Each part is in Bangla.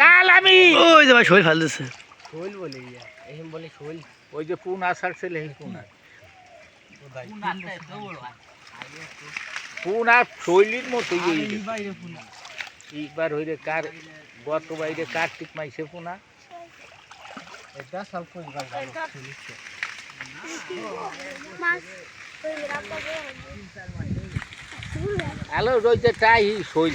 কাল আমি ওই যে ভাই শরীর ফেলতেছে শৈল বলে ইয়া এরকম বলে শৈল। ওই যে পুন আসার ছেলে এই পুন পুন আর শৈলীর ফুনা এইবার হইলে কার গত বাইরে কার্তিক মাইসে পুনা এটা সব কই গাল হ্যালো রইতে টাই শৈল।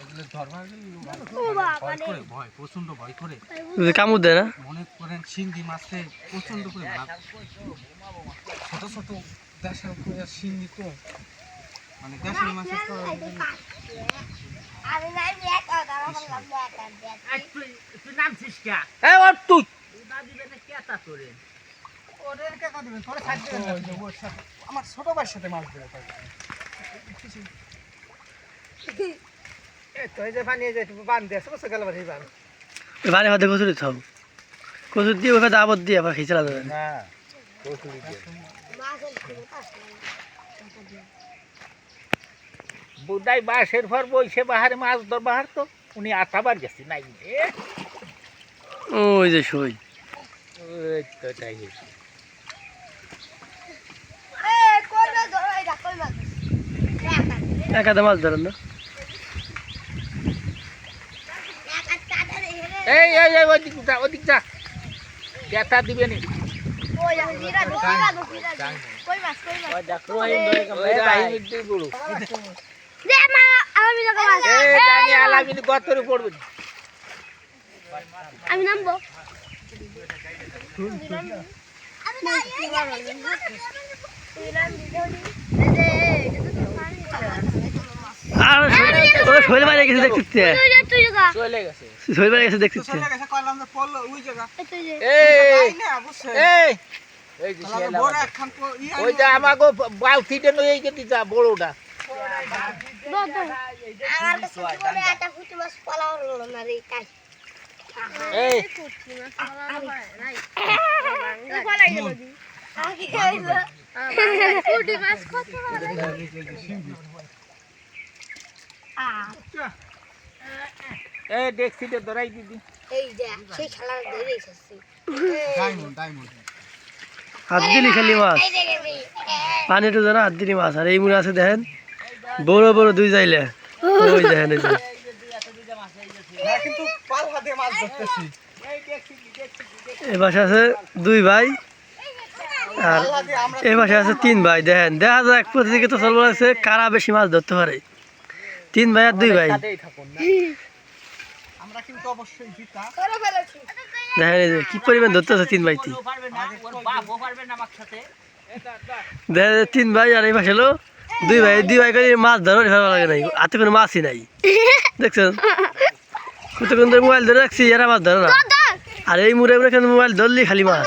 এগুলো ধরবা ভয় করে ভয় করে কামড় দেয় না? মনে করেন মাছে প্রচণ্ড করে ভাব ছোট ছোট দেশের করে সিন্ধি তো মানে দেশের মাছের তো তুই। আমার ছোট ভাইয়ের সাথে মাছ যে পানি এই যে বান দিয়ে সবসে গেল বাড়ি বান? ওই বাড়ি হাতে কচুর হবে কচুর দিয়ে ওইভাবে আবদ দিয়ে আবার খেয়ে চালা যাবে। বুদাই বাসের পর বইসে বাহারে মাছ ধর বাহার তো। উনি আতাবার গেছে নাই ওই যে সই। ওই তো তাই হয়েছে। মাছ ধরেন না। এই এই এই ওদিক যা ওদিক যা। কেতা দিবে নি। আমি নামবো? আর শরীর বাইরে গেছে দেখতে। চলে গেছে। বাইরে গেছে দেখতে চলে গেছে কইলাম যে পড়ল ওই জায়গা এই না বুঝছে এই এই যে আমাকে বালতিটা নই গেছি যা বড়টা এই এই ডেক্সিতে ধরাই দিদি এই যে সেই খেলা ধরে এসেছি। ডায়মন্ড ডায়মন্ড হাত দিলি খালি মাছ। এই দেখেছি পানি তো জানা হাত দিলি মাছ। আর এই মুড়ে আছে দেখেন বড় বড় দুই যাইলে ওই দেখেন এই কিন্তু পাল হাতে মাছ ধরতেছি। এই পাশে আছে দুই ভাই। আর এই পাশে আছে তিন ভাই। দেখেন দেখা যাক প্রতিদিকে তো চলবো আছে কারা বেশি মাছ ধরতে পারে। তিন ভাই আর দুই ভাই। আমরা কিন্তু অবশ্যই জিতা। করে ফেলেছি দেখেন কি পরিমাণ ধরতেছে তিন ভাইতি দেখেন এই তিন ভাই আর এই পাশে হলো দুই ভাই। দুই ভাই করে মাছ ধরো ভালো লাগে নাই। হাতে কোনো মাছই নাই। দেখছেন? কতক্ষণ ধরে মোবাইল ধরে রাখছি এরা মাছ ধরে না। আর এই মুড়ে মুড়ে কেন মোবাইল ধরলি খালি মাছ।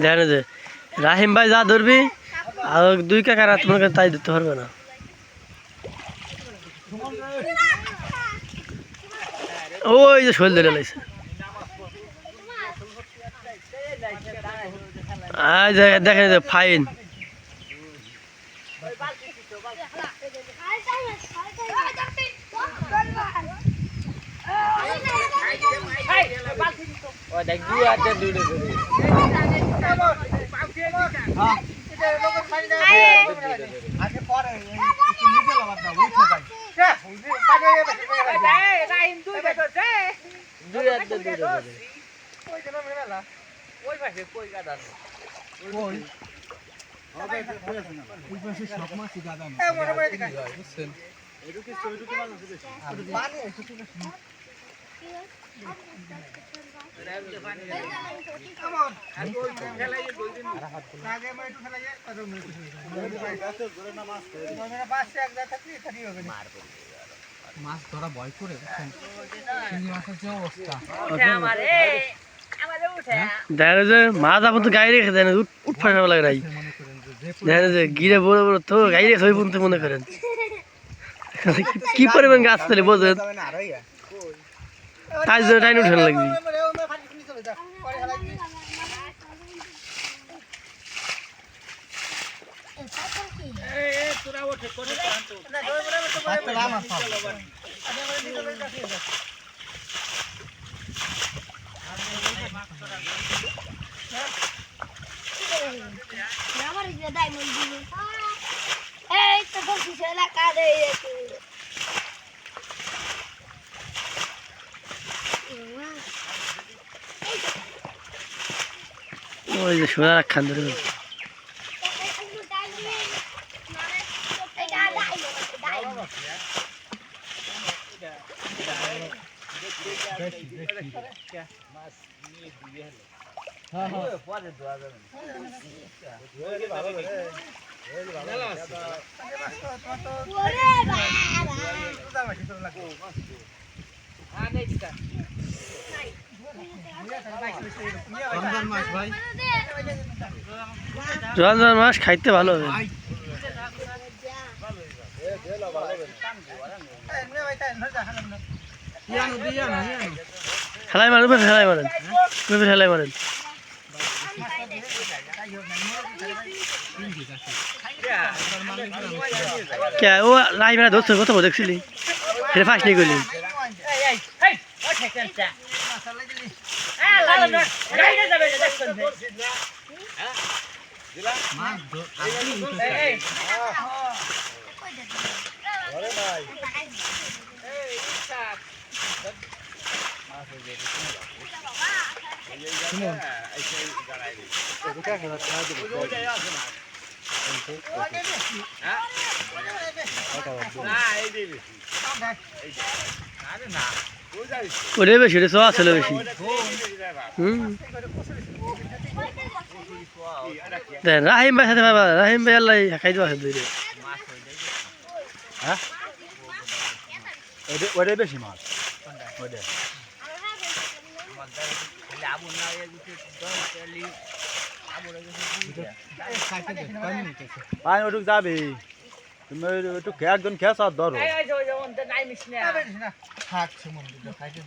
দেখেন যে রাহিম ভাই যা ধরবি আর দুই কাকার তোমার কাছে তাই ধরতে পারবে না ওই যে শৈল ধরে যে- দেখেন ফাইন ওই পাশে কই গাদা ওই ওই মাছ ধরা ভয় করে মাছের যে অবস্থা দেখা যে মাছ আপন তো গাড়ি রেখে দেয় না উঠ ফাঁসা লাগে যে দেখা যে, গিরে বড় বড় তো গাড়ি রেখে পর্যন্ত মনে করেন। কি পরিমাণ গাছ তাহলে বোঝেন? তাই জন্য টাইম উঠানো লাগবে। আমার এই তো বসি সেলা কাদে ওই যে সোজা রাখান ধরে পরে রমজান মাস ভাই। খাইতে ভালো হবে। খেলাই মারেন উপরে খেলাই মারেন। উপরে খেলাই মারেন। কে ও লাই মেরা ধরছে কত বড় দেখছিলি ফার্স্ট নিয়ে গেলি। মাছ ধর আপনি উঠে ওরে বেশি ওরে সোয়া ছিল বেশি। হুম। দেন রাহিম ভাই সাথে বাবা রাহিম ভাই আল্লাহ খাই দেওয়া আছে দুইরে ওটাই বেশি মাছ ওটা আবু না এ দিতে দশ তেলি আবু রে। খাইতে দে কয় মিনিট আছে পানি ওটুক যাবে। তুমি একজন খেয়ে সব ধরো। ওনতে নাই মিশনে থাকছে মন খাইতে